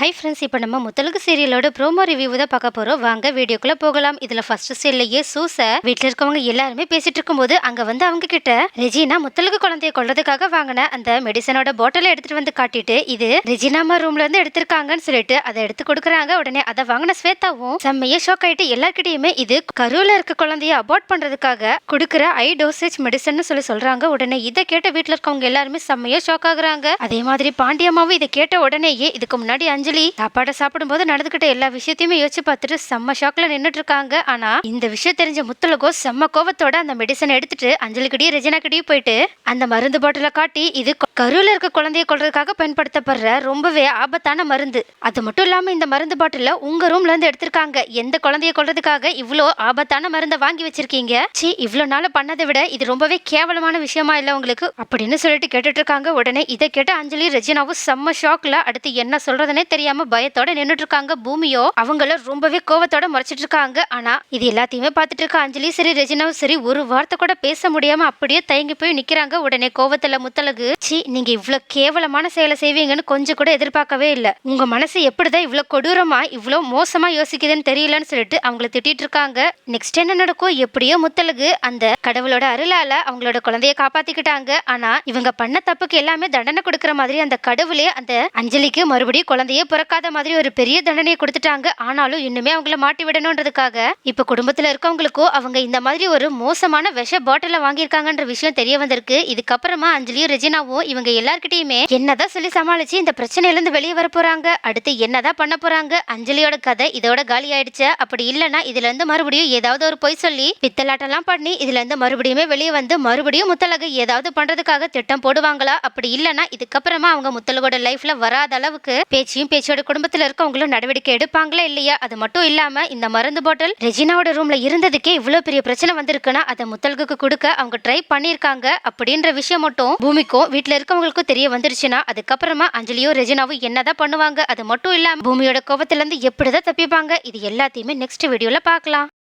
Hi friends இப்போ நம்ம முத்தலுக்கு சீரியலோட promo review தான் பார்க்க போகிறோம் வாங்க வீடியோக்குள்ள போகலாம். இதில் ஃபர்ஸ்ட் சீரியல்லையே சூச. வீட்டில் இருக்கவங்க எல்லாருமே பேசிட்டு இருக்கும்போது அங்கே வந்து அவங்க கிட்ட ரெஜினா முத்தலுக்கு குழந்தைய கொள்றதுக்காக வாங்கின அந்த மெடிசனோட பாட்டிலை எடுத்துட்டு வந்து காட்டிட்டு இது ரெஜினாமா ரூம்ல இருந்து எடுத்திருக்காங்கன்னு சொல்லிட்டு அதை எடுத்து கொடுக்குறாங்க. உடனே அதை வாங்கின ஸ்வேதாவும் செம்மைய ஷாக் ஆயிட்டு எல்லார்கிட்டயுமே இது கருவில் இருக்க குழந்தைய அபார்ட் பண்றதுக்காக கொடுக்குற ஐ டோசேஜ் மெடிசன் சொல்லி சொல்றாங்க. உடனே இதை கேட்ட வீட்டில் இருக்கவங்க எல்லாருமே செம்மையா ஷாக் ஆகுறாங்க. அதே மாதிரி பாண்டியம்மாவும் இதை கேட்ட உடனேயே இதுக்கு முன்னாடி அஞ்சு அஞ்சலி. சாப்பாடை சாப்பிடும்போது நடந்துகிட்ட எல்லா விஷயத்தையுமே யோசிச்சு பார்த்துட்டு செம்ம ஷாக்ல நின்னுட்டு இருக்காங்க ஆனா இந்த விஷயம் தெரிஞ்ச முத்துலகோ செம்ம கோவத்தோட அந்த மெடிசனை எடுத்துட்டு அஞ்சலி கிட்டயும் போயிட்டு அந்த மருந்து பாட்டில காட்டி இது கருவில் இருக்க குழந்தைய கொல்றதுக்காக பயன்படுத்தப்படுற ரொம்பவே ஆபத்தான மருந்து. அது மட்டும் இல்லாம இந்த மருந்து பாட்டில உங்க ரூம்ல இருந்து எடுத்திருக்காங்க. எந்த குழந்தைய கொள்றதுக்காக இவ்வளோ ஆபத்தான மருந்தை வாங்கி வச்சிருக்கீங்க? சி இவ்வளோ நாள் பண்ணதை விட இது ரொம்பவே கேவலமான விஷயமா இல்ல உங்களுக்கு? அப்படின்னு சொல்லிட்டு கேட்டுட்டு இருக்காங்க உடனே இதை கேட்ட அஞ்சலி ரெஜினாவும் செம்ம ஷாக்ல அடுத்து என்ன சொல்றதுனே தெரியும் பயத்தோட நின்றுட்டு இருக்காங்க பூமியோ. அவங்கள ரொம்பவே கோவத்தோட முறைச்சிட்டு இருக்காங்க ஆனா இது எல்லாத்தையுமே பார்த்துட்டு இருக்க அஞ்சலி சரி ரெஜினாவும் சரி ஒரு வார்த்தை கூட பேச முடியாம அப்படியே தயங்கி போய் நிக்கிறாங்க. உடனே கோவத்துல முத்தலகு சி நீங்க இவ்வளவு கேவலமான செயலை செய்வீங்கன்னு கொஞ்சம் கூட எதிர்பார்க்கவே இல்ல. உங்க மனசு எப்படிதான் இவ்வளவு கொடூரமா இவ்வளவு மோசமா யோசிக்குதுன்னு தெரியலன்னு சொல்லிட்டு அவங்கள திட்டிட்டு இருக்காங்க நெக்ஸ்ட் என்ன நடக்கும்? எப்படியோ முத்தலகு அந்த கடவுளோட அருளால அவங்களோட குழந்தைய காப்பாத்திக்கிட்டாங்க. ஆனா இவங்க பண்ண தப்புக்கு எல்லாமே தண்டனை கொடுக்கற மாதிரி அந்த கடவுளே அந்த அஞ்சலிக்கு மறுபடியும் குழந்தைய பிறக்காத மாதிரி ஒரு பெரிய தண்டனையை கொடுத்துட்டாங்க. ஆனாலும் இன்னுமே அவங்கள மாட்டி விடணுன்றதுக்காக இப்ப குடும்பத்துல இருக்கவங்களுக்கோ அவங்க இந்த மாதிரி ஒரு மோசமான விஷ பாட்டில வாங்கியிருக்காங்கன்ற விஷயம் தெரிய வந்திருக்கு. இதுக்கப்புறமா அஞ்சலியும் ரெஜினாவும் இவங்க எல்லார்கிட்டயுமே என்னதான் சொல்லி சமாளிச்சு இந்த பிரச்சனையில இருந்து வெளியே வர போறாங்க. அடுத்து என்னதான் பண்ண போறாங்க? அஞ்சலியோட கதை இதோட காலி ஆயிடுச்சு. அப்படி இல்லைன்னா இதுல இருந்து மறுபடியும் ஏதாவது ஒரு பொய் சொல்லி பித்தலாட்டெல்லாம் பண்ணி இதுல இருந்து மறுபடியுமே வெளியே வந்து மறுபடியும் முத்தலகு ஏதாவது பண்றதுக்காக திட்டம் போடுவாங்களா? அப்படி இல்லைன்னா இதுக்கப்புறமா அவங்க முத்தலகோட லைஃப்ல வராத அளவுக்கு பேச்சையும் பேச்சோட குடும்பத்துல இருக்கவங்களும் நடவடிக்கை எடுப்பாங்களா இல்லையா? அது மட்டும் இல்லாம இந்த மருந்து பாட்டில் ரெஜினாவோட ரூம்ல இருந்ததுக்கே இவ்வளவு பெரிய பிரச்சனை வந்திருக்குன்னா அதை முத்தல்குக்கு கொடுக்க அவங்க ட்ரை பண்ணியிருக்காங்க அப்படின்ற விஷயம் மட்டும் பூமிக்கும் வீட்டில் இருக்கவங்களுக்கும் தெரிய வந்துருச்சுன்னா அதுக்கப்புறமா அஞ்சலியும் ரெஜினாவும் என்னதான் பண்ணுவாங்க? அது மட்டும் இல்லாம பூமியோட கோபத்துல இருந்து எப்படிதான் தப்பிப்பாங்க? இது எல்லாத்தையுமே நெக்ஸ்ட் வீடியோல பார்க்கலாம்.